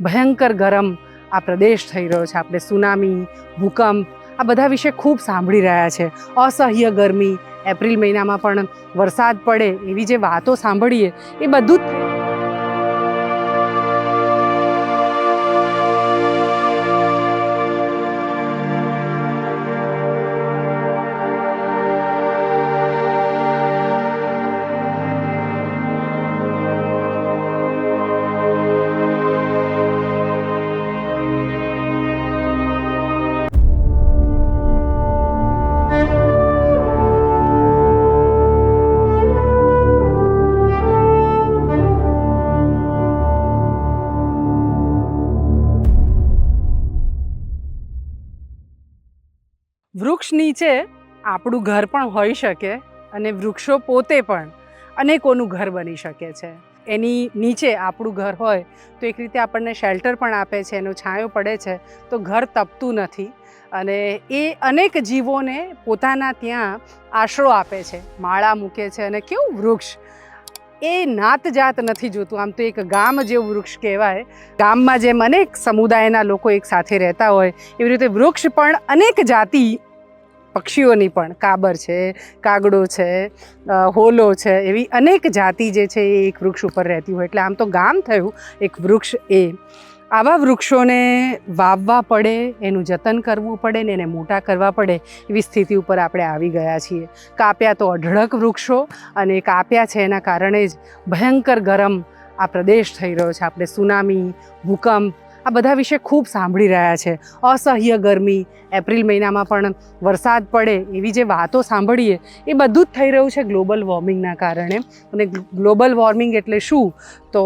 ભયંકર ગરમ આ પ્રદેશ થઈ રહ્યો છે. આપણે સુનામી, ભૂકંપ, આ બધા વિશે ખૂબ સાંભળી રહ્યા છે. અસહ્ય ગરમી, એપ્રિલ મહિનામાં પણ વરસાદ પડે એવી જે વાતો સાંભળીએ, એ બધું જ વૃક્ષ નીચે આપણું ઘર પણ હોઈ શકે અને વૃક્ષો પોતે પણ અનેકોનું ઘર બની શકે છે. એની નીચે આપણું ઘર હોય તો એક રીતે આપણને શેલ્ટર પણ આપે છે, એનો છાંયો પડે છે, તો ઘર તપતું નથી અને એ અનેક જીવોને પોતાના ત્યાં આશરો આપે છે, માળા મૂકે છે અને કેવું વૃક્ષ એ નાત જાત નથી જોતું. આમ તો એક ગામ જેવું વૃક્ષ કહેવાય. ગામમાં જેમ અનેક સમુદાયના લોકો એક સાથે રહેતા હોય, એવી રીતે વૃક્ષ પણ અનેક જાતિ પક્ષીઓની પણ કાબર છે, કાગડો છે હોલો છે, એવી અનેક જાતિ જે છે એ એક વૃક્ષ ઉપર રહેતી હોય. એટલે આમ તો ગામ થયું, એક વૃક્ષ એ. આવા વૃક્ષોને વાવવા પડે, એનું જતન કરવું પડે ને એને મોટા કરવા પડે એવી સ્થિતિ ઉપર આપણે આવી ગયા છીએ. કાપ્યા તો અઢળક વૃક્ષો અને કાપ્યા છે એના કારણે જ ભયંકર ગરમ આ પ્રદેશ થઈ રહ્યો છે. આપણે સુનામી, ભૂકંપ આ બધા વિશે ખૂબ સાંભળી રહ્યા છે. અસહ્ય ગરમી એપ્રિલ મહિનામાં પણ વરસાદ પડે એવી જે વાતો સાંભળીએ એ બધું જ થઈ રહ્યું છે ગ્લોબલ વોર્મિંગના કારણે. અને ગ્લોબલ વોર્મિંગ એટલે શું? તો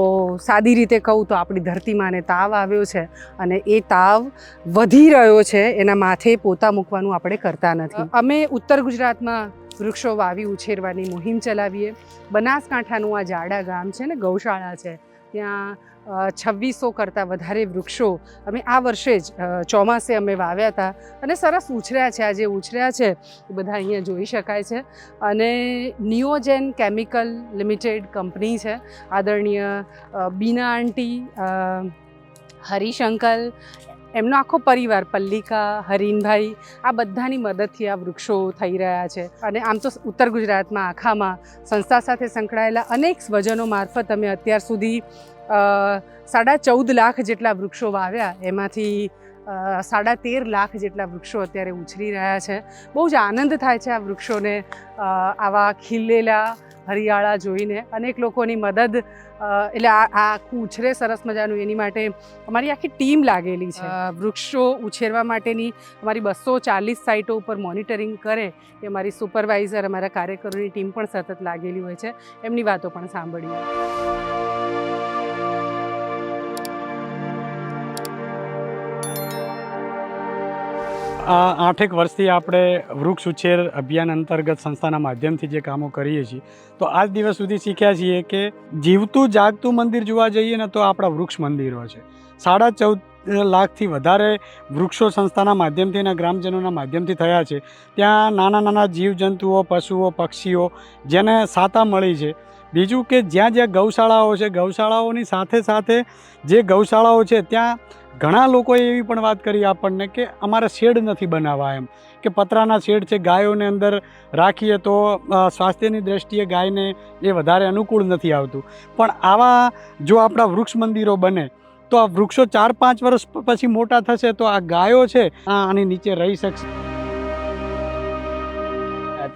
સાદી રીતે કહું તો આપણી ધરતીમાંને તાવ આવ્યો છે અને એ તાવ વધી રહ્યો છે એના માથે પોતા મૂકવાનું આપણે કરતા નથી. અમે ઉત્તર ગુજરાતમાં વૃક્ષો વાવી ઉછેરવાની મુહિમ ચલાવીએ. બનાસકાંઠાનું આ જાડા ગામ છે ને ગૌશાળા છે ત્યાં છવ્વીસો કરતાં વધારે વૃક્ષો અમે આ વર્ષે જ ચોમાસે અમે વાવ્યા હતા. અને સરસ ઉછર્યા છે, આ જે ઉછર્યા છે, એ બધા અહીંયા જોઈ શકાય છે. અને નિયોજેન કેમિકલ લિમિટેડ કંપની છે, આદરણીય બીના આંટી હરિશંકલ એમનો આખો પરિવાર, પલ્લિકા, હરીનભાઈ, આ બધાની મદદથી આ વૃક્ષો થઈ રહ્યા છે. અને આમ તો ઉત્તર ગુજરાતમાં આખામાં સંસ્થા સાથે સંકળાયેલા અનેક સ્વજનો મારફત અમે અત્યાર સુધી સાડા ચૌદ લાખ જેટલા વૃક્ષો વાવ્યા. એમાંથી સાડા તેર લાખ જેટલા વૃક્ષો અત્યારે ઉછરી રહ્યા છે. બહુ જ આનંદ થાય છે આ વૃક્ષોને આવા ખીલેલા હરિયાળા જોઈને અનેક લોકોની મદદ એટલે આ આ ઉછરે સરસ મજાનું એની માટે અમારી આખી ટીમ લાગેલી છે. વૃક્ષો ઉછેરવા માટેની અમારી બસો ચાલીસ સાઇટો ઉપર મોનિટરિંગ કરે એ અમારી સુપરવાઇઝર, અમારા કાર્યકરોની ટીમ પણ સતત લાગેલી હોય છે. એમની વાતો પણ સાંભળીએ. આઠેક વર્ષથી આપણે વૃક્ષ ઉછેર અભિયાન અંતર્ગત સંસ્થાના માધ્યમથી જે કામો કરીએ છીએ, તો આજ દિવસ સુધી શીખ્યા છીએ કે જીવતું જાગતું મંદિર જોવા જઈએ ને તો આપણા વૃક્ષ મંદિરો છે. સાડા ચૌદ લાખથી વધારે વૃક્ષો સંસ્થાના માધ્યમથી અને ગ્રામજનોના માધ્યમથી થયા છે. ત્યાં નાના નાના જીવજંતુઓ, પશુઓ, પક્ષીઓ જેને સાતા મળી છે. બીજું કે જ્યાં જ્યાં ગૌશાળાઓ છે, ગૌશાળાઓની સાથે સાથે જે ગૌશાળાઓ છે, ત્યાં ઘણા લોકોએ એવી પણ વાત કરી આપણને કે અમારે શેડ નથી બનાવવા એમ, કે પતરાના શેડ છે ગાયોને અંદર રાખીએ તો સ્વાસ્થ્યની દ્રષ્ટિએ ગાયને એ વધારે અનુકૂળ નથી આવતું. પણ આવા જો આપણા વૃક્ષ મંદિરો બને, તો આ વૃક્ષો ચાર પાંચ વર્ષ પછી મોટા થશે તો આ ગાયો છે આની નીચે રહી શકશે.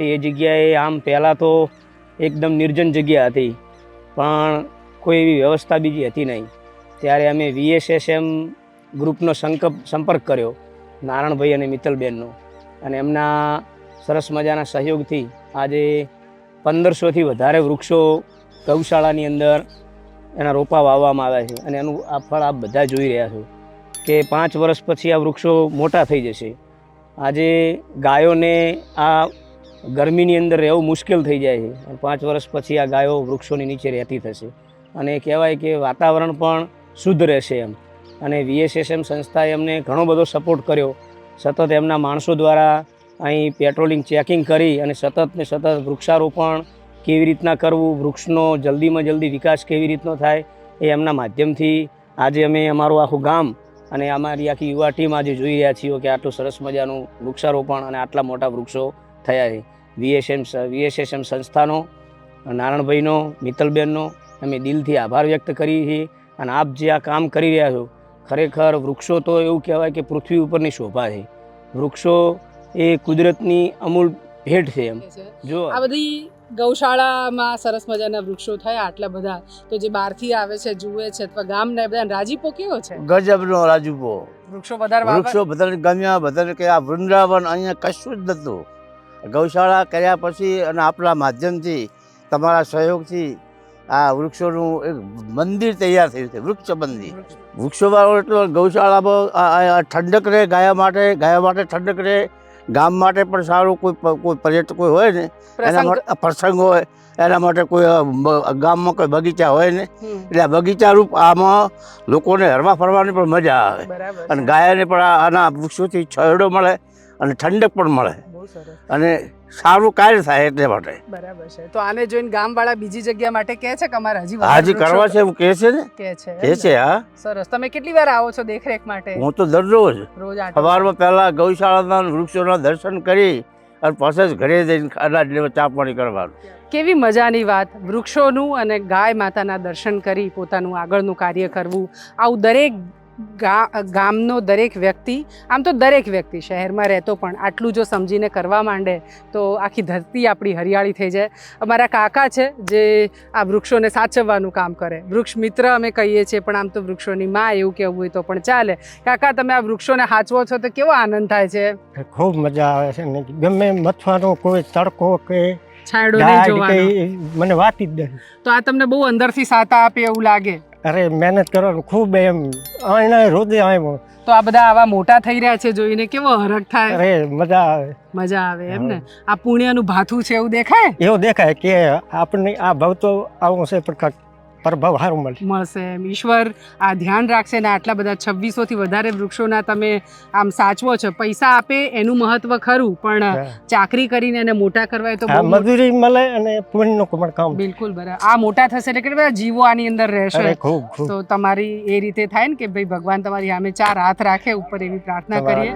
એ જગ્યાએ આમ પહેલાં તો એકદમ નિર્જન જગ્યા હતી, પણ કોઈ એવી વ્યવસ્થા બીજી હતી નહીં. ત્યારે અમે વીએસએસએમ ગ્રુપનો સંકપ, સંપર્ક કર્યો નારાયણભાઈ અને મિત્તલબેનનો. અને એમના સરસ મજાના સહયોગથી આજે પંદરસોથી વધારે વૃક્ષો ગૌશાળાની અંદર એના રોપા વાવવામાં આવ્યા છે. અને એનું આ ફળ આપ બધા જોઈ રહ્યા છો કે પાંચ વર્ષ પછી આ વૃક્ષો મોટા થઈ જશે. આજે ગાયોને આ ગરમીની અંદર રહેવું મુશ્કેલ થઈ જાય છે. અને પાંચ વર્ષ પછી આ ગાયો વૃક્ષોની નીચે રહેતી થશે. અને કહેવાય કે વાતાવરણ પણ શુદ્ધ રહેશે એમ. અને વીએસએસએમ સંસ્થાએ અમને ઘણો બધો સપોર્ટ કર્યો. સતત એમના માણસો દ્વારા અહીં પેટ્રોલિંગ ચેકિંગ કરી અને સતત ને સતત વૃક્ષારોપણ કેવી રીતના કરવું, વૃક્ષનો જલ્દીમાં જલ્દી વિકાસ કેવી રીતનો થાય એ એમના માધ્યમથી આજે અમે અમારું આખું ગામ અને અમારી આખી યુવા ટીમ આજે જોઈ રહ્યા છીએ કે આટલું સરસ મજાનું વૃક્ષારોપણ અને આટલા મોટા વૃક્ષો થયા છે. વીએસએમ વીએસએસએમ સંસ્થાનો, નારણભાઈનો, મિત્તલબેનનો અમે દિલથી આભાર વ્યક્ત કરીએ છીએ અને આપ જે આ કામ કરી રહ્યા છો ખરેખર વૃક્ષો તો એવું કહેવાય કે પૃથ્વી ઉપરની શોભા છે. વૃક્ષો એ કુદરતની અમૂલ ભેટ છે એમ. જો આ બધી ગૌશાળામાં સરસ મજાના વૃક્ષો થયા આટલા બધા. તો જે બહારથી આવે છે જુએ છે અથવા ગામના બધા રાજીપો કેવો છે? ગજબનો રાજુપો. વૃક્ષો વધારે વૃક્ષો બધાને ગમ્યા બધાને કે આ વૃંદાવન અહીંયા કશું જ નહોતું. ગૌશાળા કર્યા પછી અને આપણા માધ્યમથી તમારા સહયોગથી આ વૃક્ષોનું એક મંદિર તૈયાર થયું છે વૃક્ષ મંદિર. વૃક્ષો વાળો એટલે ગૌશાળામાં ઠંડક રહે ગાયા માટે ગાયા માટે ઠંડક રહે ગામ માટે પણ સારું કોઈ કોઈ પર્યટક કોઈ હોય ને એના માટે પ્રસંગ હોય એના માટે કોઈ ગામમાં કોઈ બગીચા હોય ને એટલે આ બગીચા રૂપ આમાં લોકોને હરવા ફરવાની પણ મજા આવે. અને. ગાયને પણ આના વૃક્ષોથી છયડો મળે અને ઠંડક પણ મળે. બહુ સરસ. અને સારું કાર્ય થાય એટલે માટે. બરાબર છે. તો આને જોઈને ગામવાળા બીજી જગ્યા માટે કહે છે કે અમારે હજી હાજી કરવા છે એવું કહે છે ને? કહે છે કહે છે હા. સરસ. તમે કેટલી વાર આવો છો દેખરેખ માટે? હું તો દરરોજ. રોજ સવારમાં પહેલા ગૌશાળાના વૃક્ષોના દર્શન કરી અને પછી જ ઘરે જઈને અનાજ લેવા ચા પાણી કરવાનું. કેવી મજાની વાત. વૃક્ષોનું અને ગાય માતાના દર્શન કરી પોતાનું આગળનું કાર્ય કરવું. આવું દરેક ગામનો દરેક વ્યક્તિ, આમ તો દરેક વ્યક્તિ શહેરમાં રહેતો પણ આટલું જો સમજીને કરવા માંડે, તો આખી ધરતી આપણી હરિયાળી થઈ જાય. અમારા કાકા છે જે આ વૃક્ષોને સાચવવાનું કામ કરે. વૃક્ષ મિત્ર અમે કહીએ છીએ, પણ આમ તો વૃક્ષોની માં એવું કહેવું હોય તો પણ ચાલે. કાકા, તમે આ વૃક્ષોને સાચવો છો તો કેવો આનંદ થાય છે? ખૂબ મજા આવે છે ગમે મથવાનો કોઈ તડકો કે છાંયડો નહીં જોવાનો. મને વાતી જ દે તો આ તમને બહુ અંદરથી સાતા આપે એવું લાગે? અરે મહેનત કરવાનું ખૂબ એમ આને રોજે આવ્યો તો આ બધા આવા મોટા થઈ રહ્યા છે જોઈને કેવો હરખ થાય? અરે મજા આવે. મજા આવે એમ ને? આ પુણ્યનું ભાથું છે એવું દેખાય? એવું દેખાય કે આપણને આ ભાવ તો આવું છે પણ પ્રભાવ સારું મળે. મળશે એમ. ઈશ્વર આ ધ્યાન રાખશે ને આટલા બધા છવ્વીસોથી વધારે વૃક્ષોના તમે આમ સાચવો છો. પૈસા આપે એનું મહત્વ ખરું પણ ચાકરી કરીને એને મોટા કરવા તો મજૂરી મળે અને પુણ્યનું પણ કામ. બિલકુલ બરાબર. આ મોટા થશે એટલે કે બધા જીવો આની અંદર રહેશે. તો તમારી એ રીતે થાય ને કે ભાઈ ભગવાન તમારી સામે ચાર હાથ રાખે ઉપર એવી પ્રાર્થના કરીએ.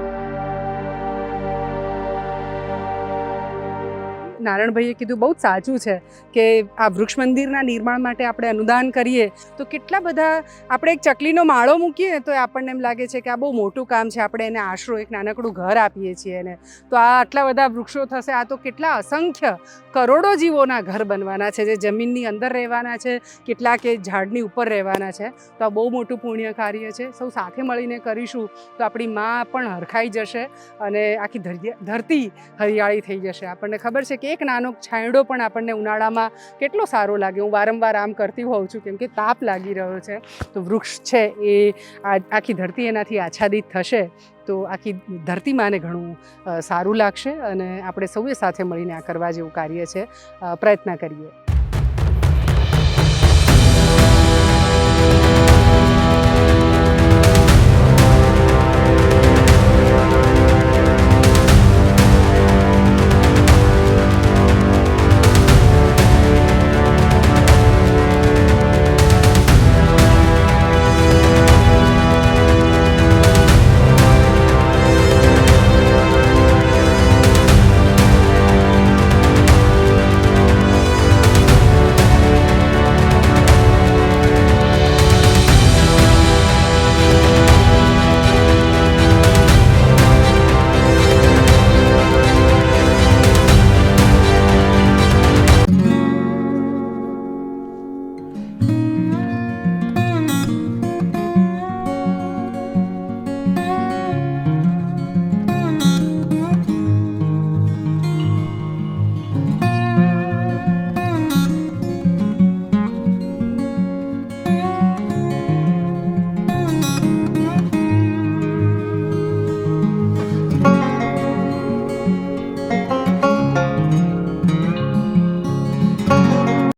નારણભાઈએ કીધું બહુ જ સાચું છે કે આ વૃક્ષ મંદિરના નિર્માણ માટે આપણે અનુદાન કરીએ, તો કેટલા બધા આપણે એક ચકલીનો માળો મૂકીએ, તો આપણને એમ લાગે છે કે આ બહુ મોટું કામ છે, આપણે એને આશરો, એક નાનકડું ઘર આપીએ છીએ એને. તો આ આટલા બધા વૃક્ષો થશે, આ તો કેટલા અસંખ્ય કરોડો જીવોના ઘર બનવાના છે, જે જમીનની અંદર રહેવાના છે, કેટલાક એ ઝાડની ઉપર રહેવાના છે. તો આ બહુ મોટું પુણ્ય કાર્ય છે, સૌ સાથે મળીને કરીશું, તો આપણી માં પણ હરખાઈ જશે અને આખી ધરતી હરિયાળી થઈ જશે. આપણને ખબર છે કે એક નાનો છાંયડો પણ આપણને ઉનાળામાં કેટલો સારો લાગે. હું વારંવાર આમ કરતી હોઉં છું કેમ કે તાપ લાગી રહ્યો છે. તો વૃક્ષ છે એ આખી ધરતી એનાથી આચ્છાદિત થશે તો આખી ધરતી માને ઘણું સારું લાગશે અને આપણે સૌએ સાથે મળીને આ કરવા જેવું કાર્ય છે. પ્રયત્ન કરીએ.